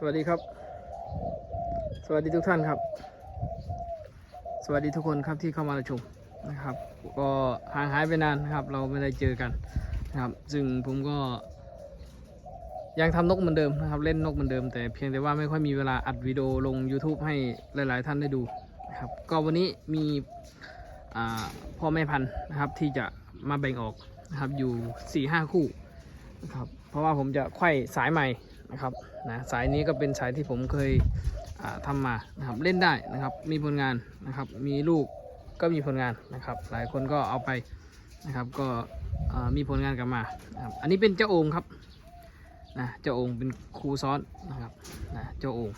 สวัสดีครับ สวัสดีทุกท่านครับ สวัสดีทุกคนครับที่เข้ามาชมนะครับ ก็ห่างหายไปนานนะครับ เราไม่ได้เจอกันนะครับ ซึ่งผมก็ ยังทำนกเหมือนเดิมนะครับ เล่นนกเหมือนเดิม แต่เพียงแต่ว่าไม่ค่อยมีเวลาอัดวิดีโอลง YouTube ให้หลาย ๆ ท่านได้ดูนะครับ ก็วันนี้มีพ่อแม่พันธุ์นะครับที่จะมาแบ่งออกนะครับอยู่4ี่ห้าคู่นะครับเพราะว่าผมจะไขว้สายใหม่ นะครับนะสายนี้ก็เป็นสายที่ผมเคยอ่าทำมานะครับเล่นได้นะครับ มีผลงานนะครับ มีลูกก็มีผลงานนะครับ หลายคนก็เอาไปนะครับก็มีผลงานกลับมานะครับอันนี้เป็นเจ้าโองครับนะเจ้าองค์เป็นครูซ้อนนะครับนะเจ้าองค์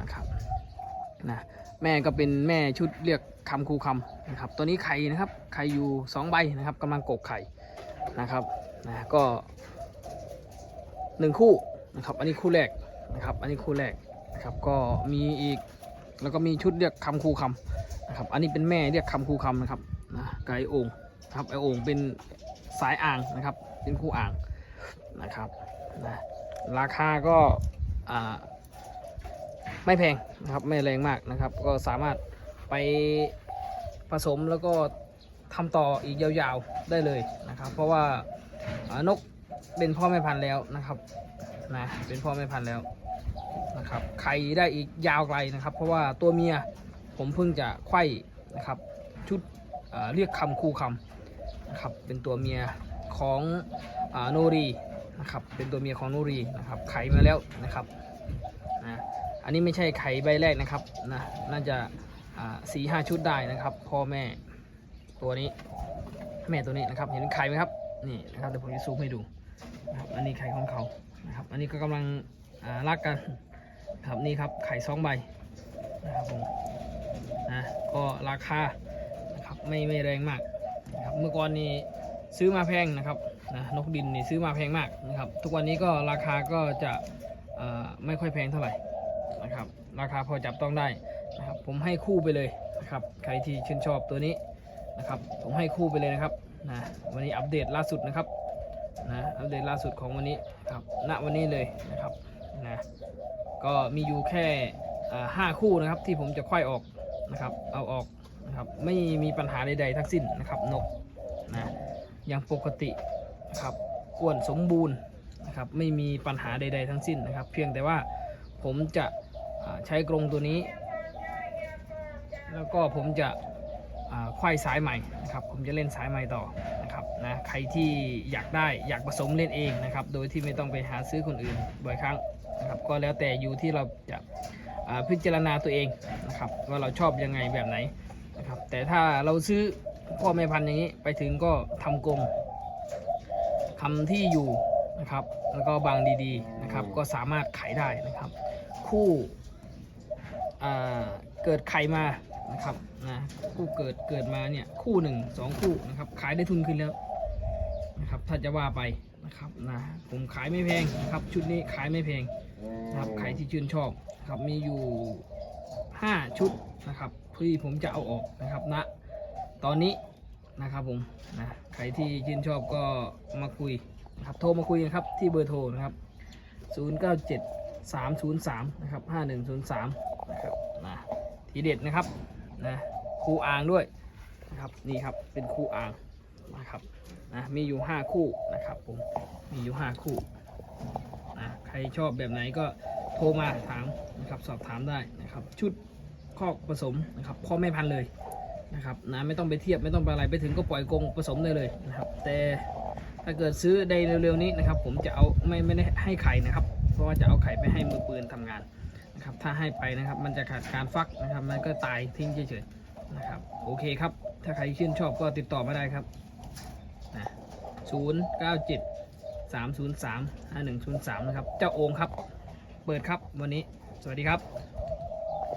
นะครับนะแม่ก็เป็นแม่ชุดเรียกคำครูคำนะครับตัวนี้ไข่นะครับไข่อยู่สองใบนะครับกำลังกกไข่นะครับนะก็หนึ่งคู่ นะครับ อันนี้คู่แรกนะครับ อันนี้คู่แรกนะครับ ก็มีอีก แล้วก็มีชุดเรียกคำครูคำนะครับ อันนี้เป็นแม่เรียกคำครูคำนะครับนะไก่องค์นะครับ ไอโอ่งเป็นสายอ่างนะครับ เป็นคู่อ่างนะครับนะราคาก็ไม่แพงนะครับไม่แรงมากนะครับ ก็สามารถไปผสมแล้วก็ทำต่ออีกยาวๆได้เลยนะครับ เพราะว่าอ่านกเป็นพ่อแม่พันธุ์แล้วนะครับ นะเป็นพ่อแม่พันธุ์แล้วนะครับไข่ได้อีกยาวไกลนะครับ เพราะว่าตัวเมียผมเพิ่งจะไขว้นะครับ ชุดเรียกคำคู่คำนะครับเป็นตัวเมียของอโนรีนะครับเป็นตัวเมียของโนรีนะครับไข่มาแล้วนะครับนะอันนี้ไม่ใช่ไข่ใบแรกนะครับนะน่าจะสี่ห้าชุดได้นะครับพ่อแม่ตัวนี้แม่ตัวนี้นะครับเห็นไข่ไหมครับนี่นะครับเดี๋ยวผมจะซูมให้ดูนะครับอันนี้ไข่ของเขา นะครับ อันนี้ก็กำลังรักกันครับนี่ครับไข่สองใบนะครับผมนะก็ราคานะครับไม่ไม่แรงมากนะครับเมื่อก่อนนี้ซื้อมาแพงนะครับนะนกดินนี่ซื้อมาแพงมากนะครับ ทุกวันนี้ก็ราคาก็จะเอ่อไม่ค่อยแพงเท่าไหร่นะครับ ราคาพอจับต้องได้นะครับ ผมให้คู่ไปเลยนะครับใครที่ชื่นชอบตัวนี้นะครับ ผมให้คู่ไปเลยนะครับนะวันนี้อัปเดตล่าสุดนะครับ นะอัปเดตล่าสุดของวันนี้ครับณวันนี้เลยนะครับนะก็มีอยู่แค่ห้าคู่นะครับที่ผมจะค่อยออกนะครับเอาออกนะครับไม่มีปัญหาใดๆทั้งสิ้นนะครับนกนะอย่างปกตินะครับอ้วนสมบูรณ์นะครับไม่มีปัญหาใดๆทั้งสิ้นนะครับ เพียงแต่ว่าผมจะใช้กรงตัวนี้ แล้วก็ผมจะ อ่าไข้สายใหม่นะครับผมจะเล่นสายใหม่ต่อนะครับนะใครที่อยากได้อยากผสมเล่นเองนะครับโดยที่ไม่ต้องไปหาซื้อคนอื่นบ่อยครั้งนะครับก็แล้วแต่อยู่ที่เราจะาพิจารณาตัวเองนะครับว่าเราชอบยังไงแบบไหนนะครับแต่ถ้าเราซื้อพ่อแม่พันธุ์อย่างนี้ไปถึงก็ทำกรงทำที่อยู่นะครับแล้วก็บางดีๆนะครับก็สามารถขายได้นะครับ คู่เกิดไข่มา นะครับนะคู่เกิดเกิดมาเนี่ยคู่หนึ่งสองคู่นะครับขายได้ทุนขึ้นแล้วนะครับถ้าจะว่าไปนะครับนะผมขายไม่แพงนะครับชุดนี้ขายไม่แพงนะครับใครที่ชื่นชอบนะครับมีอยู่ 5 ชุดนะครับที่ผมจะเอาออกนะครับณตอนนี้นะครับผมนะใครที่ชื่นชอบก็มาคุยนะครับโทรมาคุยนะครับที่เบอร์โทรนะครับ 097 303 นะครับ 5103 นะครับนะทีเด็ดนะครับ นะครูอ่างด้วยนะครับนี่ครับเป็นครูอ่างนะครับนะมีอยู่ 5 คู่นะครับผมมีอยู่ 5 คู่นะใครชอบแบบไหนก็โทรมาถามนะครับสอบถามได้นะครับชุดคอกผสมนะครับพ่อแม่พันธุ์เลยนะครับนะไม่ต้องไปเทียบไม่ต้องไปอะไรไปถึงก็ปล่อยกรงผสมได้เลยนะครับ แต่ถ้าเกิดซื้อในเร็วๆนี้นะครับ ผมจะเอาไม่ไม่ได้ให้ไข่นะครับ เพราะว่าจะเอาไข่ไปให้มือปืนทำงาน นะครับถ้าให้ไปนะครับ มันจะขาดการฟักนะครับ มันก็ตายทิ้งเฉยๆนะครับโอเคครับ ถ้าใครชื่นชอบก็ติดต่อมาได้ครับนะศูนย์เก้าเจ็ดสามศูนย์สามห้าหนึ่งศูนย์สามนะครับ เจ้าโองครับ เปิดครับวันนี้ สวัสดีครับ